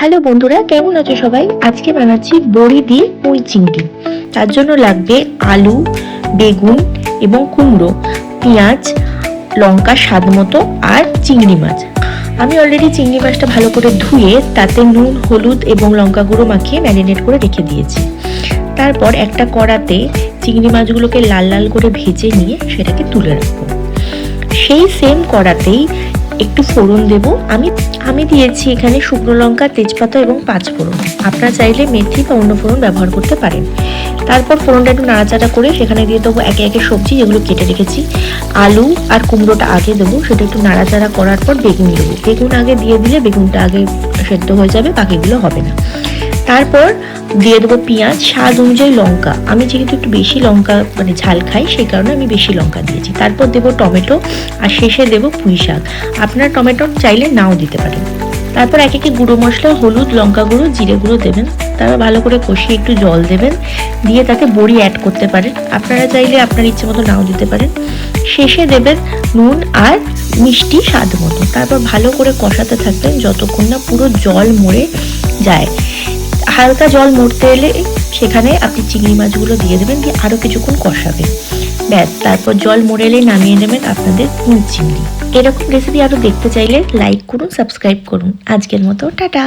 Hello বন্ধুরা, কেমন আছো সবাই? আজকে বানাচ্ছি বড়ি দিয়ে পুঁই চিংড়ি। তার জন্য লাগবে আলু, বেগুন এবং কুমড়ো, পেঁয়াজ, লঙ্কা স্বাদ মতো আর চিংড়ি মাছ। আমি অলরেডি চিংড়ি মাছটা ভালো করে ধুয়ে তাতে নুন, হলুদ এবং লঙ্কা গুঁড়ো মাখিয়ে ম্যারিনেট করে রেখে দিয়েছি। তারপর একটা কড়াতে চিংড়ি মাছগুলোকে লাল লাল করে ভেজে নিয়ে সেটাকে তুলে রাখব। সেই সেম কড়াতেই একটু ফোড়ন দেব। আমি আমি দিয়েছি এখানে শুকনো লঙ্কা, তেজপাতা এবং পাঁচ ফোড়ন। আপনারা চাইলে মেথি বা অন্য ফোড়ন ব্যবহার করতে পারেন। তারপর ফোড়নটা একটু নাড়াচাড়া করে সেখানে দিয়ে দেবো একে একে সবজি যেগুলো কেটে রেখেছি। আলু আর কুমড়োটা আগে দেবো, সেটা একটু নাড়াচাড়া করার পর বেগুন দেবো। বেগুন আগে দিয়ে দিলে বেগুনটা আগে সেদ্ধ হয়ে যাবে, বাকিগুলো হবে না। তারপর দিয়ে দেবো পেঁয়াজ, স্বাদ অনুযায়ী লঙ্কা। আমি যেহেতু একটু বেশি লঙ্কা মানে ঝাল খাই, সেই কারণে আমি বেশি লঙ্কা দিয়েছি। তারপর দেবো টমেটো, আর শেষে দেবো পুঁই শাক। আপনারা টমেটো চাইলে নাও দিতে পারেন। তারপর এক একে গুঁড়ো মশলা, হলুদ, লঙ্কা গুঁড়ো, জিরে গুঁড়ো দেবেন। তারপর ভালো করে কষিয়ে একটু জল দেবেন। দিয়ে তাতে বড়ি অ্যাড করতে পারেন। আপনারা চাইলে আপনার ইচ্ছে মতো নাও দিতে পারেন। শেষে দেবেন নুন আর মিষ্টি স্বাদ মতো। তারপর ভালো করে কষাতে থাকবেন, যতক্ষণ না পুরো জল মরে যায়। হালকা জল মরতে এলে সেখানে আপনি চিংড়ি মাছগুলো দিয়ে দেবেন, দিয়ে আরও কিছুক্ষণ কষাবে ব্যাস, তারপর জল মরে এলে নামিয়ে নেবেন আপনাদের পুঁই চিংড়ি। এরকম রেসিপি আরও দেখতে চাইলে লাইক করুন সাবস্ক্রাইব করুন। আজকের মতো, টাটা!